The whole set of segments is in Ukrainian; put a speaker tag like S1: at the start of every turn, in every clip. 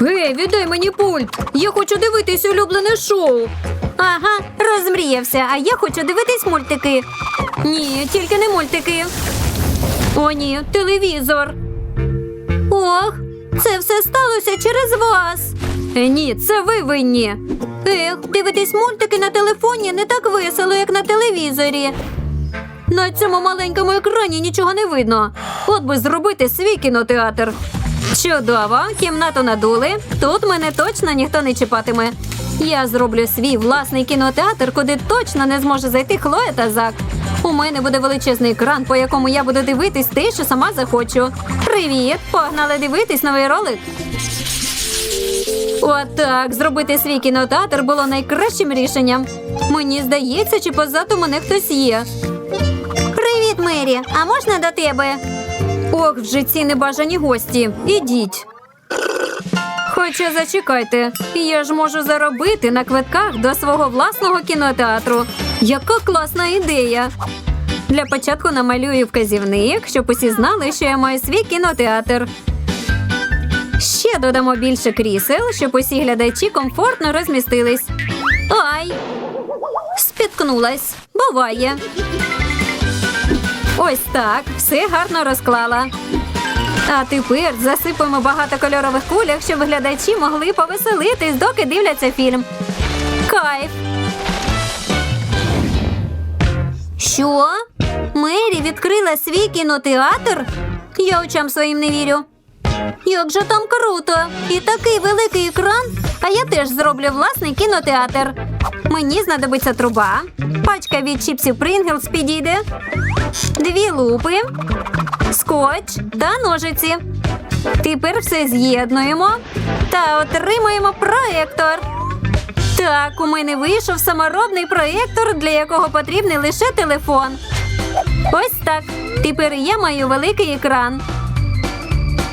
S1: Гей, віддай мені пульт. Я хочу дивитись улюблене шоу.
S2: Ага, розмріявся, а я хочу дивитись мультики.
S1: Ні, тільки не мультики. О, ні, телевізор.
S2: Ох, це все сталося через вас.
S1: Е, ні, це ви винні.
S2: Ех, дивитись мультики на телефоні не так весело, як на телевізорі.
S1: На цьому маленькому екрані нічого не видно. От би зробити свій кінотеатр. Чудово, кімнату надули. Тут мене точно ніхто не чіпатиме. Я зроблю свій власний кінотеатр, куди точно не зможе зайти Хлоя та Зак. У мене буде величезний екран, по якому я буду дивитись те, що сама захочу. Привіт! Погнали дивитись новий ролик. Отак, зробити свій кінотеатр було найкращим рішенням. Мені здається, чи позаду мене хтось є.
S2: Привіт, Мері. А можна до тебе?
S1: Ох, вже ці небажані гості. Ідіть. Хоча зачекайте, я ж можу заробити на квитках до свого власного кінотеатру. Яка класна ідея! Для початку намалюю вказівник, щоб усі знали, що я маю свій кінотеатр. Ще додамо більше крісел, щоб усі глядачі комфортно розмістились. Ай! Спіткнулась. Буває. Ось так, все гарно розклала. А тепер засипаємо багато кольорових кулях, щоб глядачі могли повеселитись, доки дивляться фільм. Кайф!
S2: Що? Мері відкрила свій кінотеатр? Я очам своїм не вірю. Як же там круто! І такий великий екран. А я теж зроблю власний кінотеатр.
S1: Мені знадобиться труба, пачка від чіпсів Pringles підійде, дві лупи, скотч та ножиці. Тепер все з'єднуємо та отримаємо проєктор. Так, у мене вийшов саморобний проєктор, для якого потрібний лише телефон. Ось так. Тепер я маю великий екран.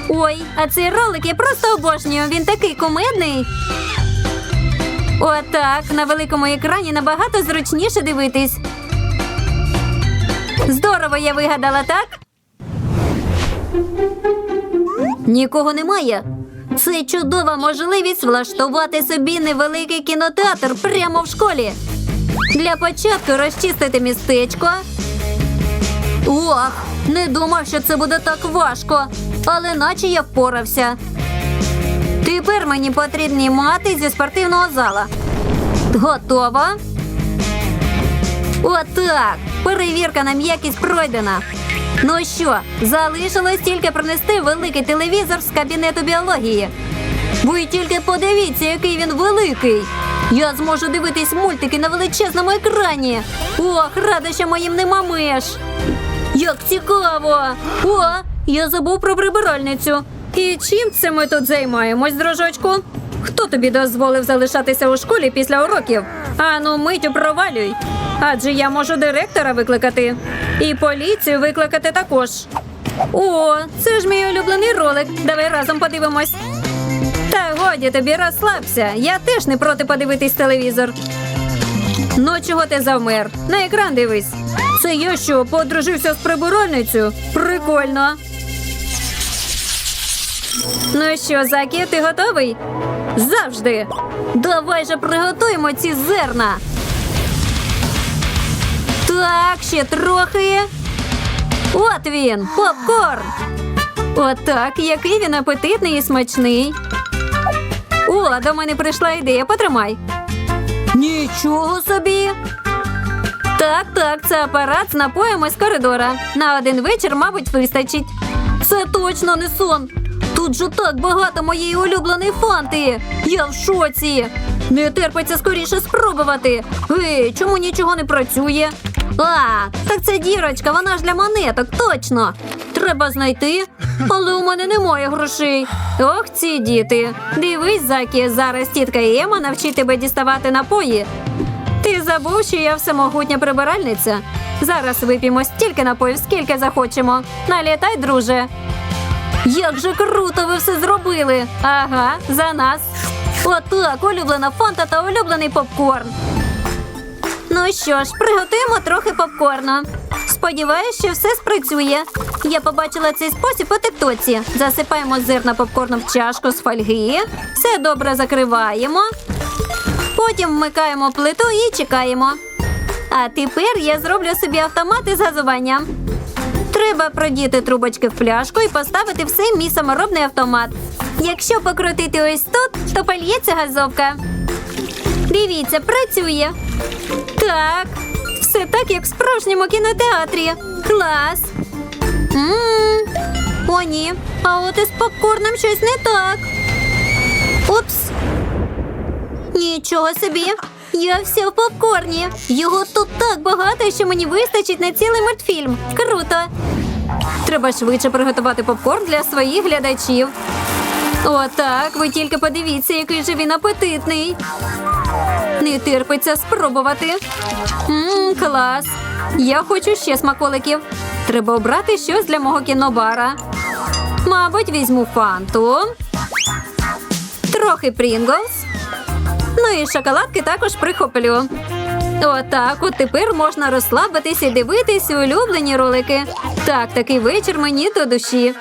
S1: Ой, а цей ролик я просто обожнюю. Він такий кумедний. Отак, на великому екрані набагато зручніше дивитись. Здорово я вигадала, так?
S2: Нікого немає. Це чудова можливість влаштувати собі невеликий кінотеатр прямо в школі.
S1: Для початку розчистити містечко.
S2: Ох, не думав, що це буде так важко, але наче я впорався.
S1: Тепер мені потрібні мати зі спортивного зала. Готово. Отак. Перевірка на м'якість пройдена. Ну що, залишилось тільки принести великий телевізор з кабінету біології. Ви тільки подивіться, який він великий. Я зможу дивитись мультики на величезному екрані. Ох, рада, що моїм нема меж. Як цікаво! О, я забув про прибиральницю. І чим це ми тут займаємось, дружочку? Хто тобі дозволив залишатися у школі після уроків? Ану, митю провалюй. Адже я можу директора викликати. І поліцію викликати також. О, це ж мій улюблений ролик. Давай разом подивимось. Та годі тобі розслабся. Я теж не проти подивитись телевізор. Ну, чого ти завмер? На екран дивись. Це я що, подружився з прибиральницею? Прикольно. Ну що, Закі, ти готовий? Завжди. Давай же приготуємо ці зерна. Так, ще трохи. От він, попкорн. Отак, який він апетитний і смачний. О, до мене прийшла ідея. Потримай. Нічого собі. Так, так, це апарат з напоями з коридора. На один вечір, мабуть, вистачить. Це точно не сон. Тут же так багато моєї улюбленої фанти. Я в шоці. Не терпиться скоріше спробувати. Гей, чому нічого не працює? А, так це дірочка, вона ж для монеток, точно. Треба знайти. Але у мене немає грошей. Ох, ці діти. Дивись, Закі, зараз тітка Ема навчить тебе діставати напої. Забув, що я всемогутня прибиральниця. Зараз вип'ємо стільки напоїв, скільки захочемо. Налітай, друже. Як же круто ви все зробили! Ага, за нас. Отак, улюблена фанта та улюблений попкорн.
S2: Ну що ж, приготуємо трохи попкорну. Сподіваюсь, що все спрацює. Я побачила цей спосіб у тиктоці. Засипаємо зерна попкорну в чашку з фольги. Все добре закриваємо. Потім вмикаємо плиту і чекаємо. А тепер я зроблю собі автомат із газуванням. Треба продіти трубочки в пляшку і поставити все в мій саморобний автомат. Якщо покрутити ось тут, то польється газовка. Дивіться, працює. Так, все так, як в справжньому кінотеатрі. Клас. М, О, ні. А от із попкорном щось не так. Нічого собі. Я вся в попкорні. Його тут так багато, що мені вистачить на цілий мультфільм. Круто. Треба швидше приготувати попкорн для своїх глядачів. Отак, ви тільки подивіться, який же він апетитний. Не терпиться спробувати. Мм, клас. Я хочу ще смаколиків. Треба обрати щось для мого кінобара. Мабуть, візьму фанту. Трохи Прінглс. Ну і шоколадки також прихоплю. Отак, от тепер можна розслабитись і дивитись улюблені ролики. Так, такий вечір мені до душі.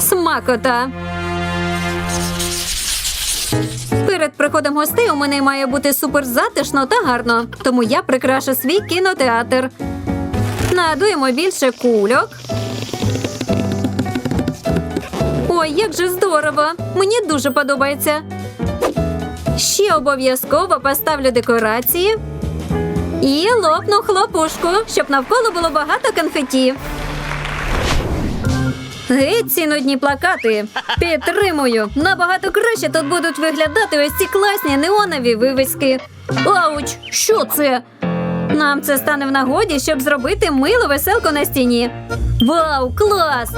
S2: Смакота. Перед приходом гостей у мене має бути супер затишно та гарно, тому я прикрашу свій кінотеатр. Надуємо більше кульок. Ой, як же здорово! Мені дуже подобається. Ще обов'язково поставлю декорації і лопну хлопушку, щоб навколо було багато конфеті. Геть ці нудні плакати. Підтримую. Набагато краще тут будуть виглядати ось ці класні неонові вивіски. Ауч, що це? Нам це стане в нагоді, щоб зробити милу веселку на стіні. Вау, клас!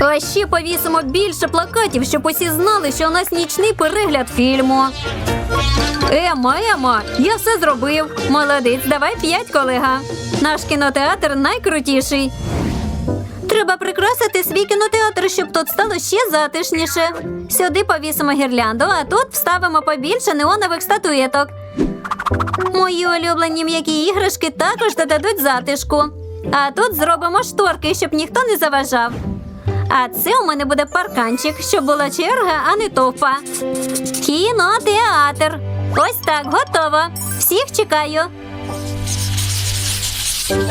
S2: А ще повісимо більше плакатів, щоб усі знали, що у нас нічний перегляд фільму. Ема, Ема, я все зробив. Молодець, давай п'ять, колега. Наш кінотеатр найкрутіший. Треба прикрасити свій кінотеатр, щоб тут стало ще затишніше. Сюди повісимо гірлянду, а тут вставимо побільше неонових статуєток. Мої улюблені м'які іграшки також додадуть затишку. А тут зробимо шторки, щоб ніхто не заважав. А це у мене буде парканчик, щоб була черга, а не товпа. Кінотеатр. Ось так, готово. Всіх чекаю.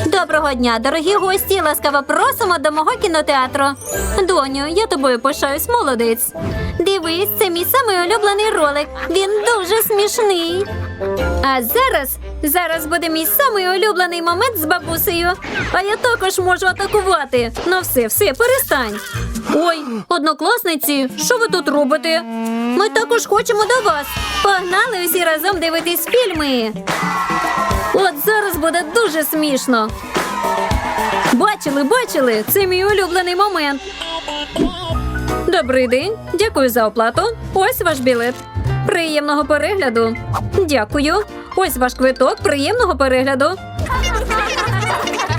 S2: Доброго дня, дорогі гості! Ласкаво просимо до мого кінотеатру. Доню, я тобою пишаюсь, молодець. Дивись, це мій самий улюблений ролик. Він дуже смішний. А зараз, зараз буде мій самий улюблений момент з бабусею. А я також можу атакувати. Ну все, все, перестань. Ой, однокласниці, що ви тут робите? Ми також хочемо до вас. Погнали усі разом дивитись фільми. От зараз буде дуже смішно. Бачили, бачили, це мій улюблений момент. Добрий день, дякую за оплату. Ось ваш білет. Приємного перегляду. Дякую. Ось ваш квиток. Приємного перегляду.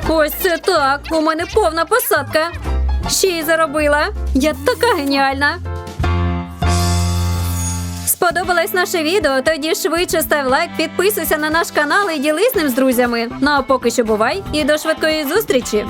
S2: Ось це так. У мене повна посадка. Ще й заробила. Я така геніальна. Сподобалось наше відео? Тоді швидше став лайк, підписуйся на наш канал і ділись ним з друзями. Ну а поки що бувай і до швидкої зустрічі!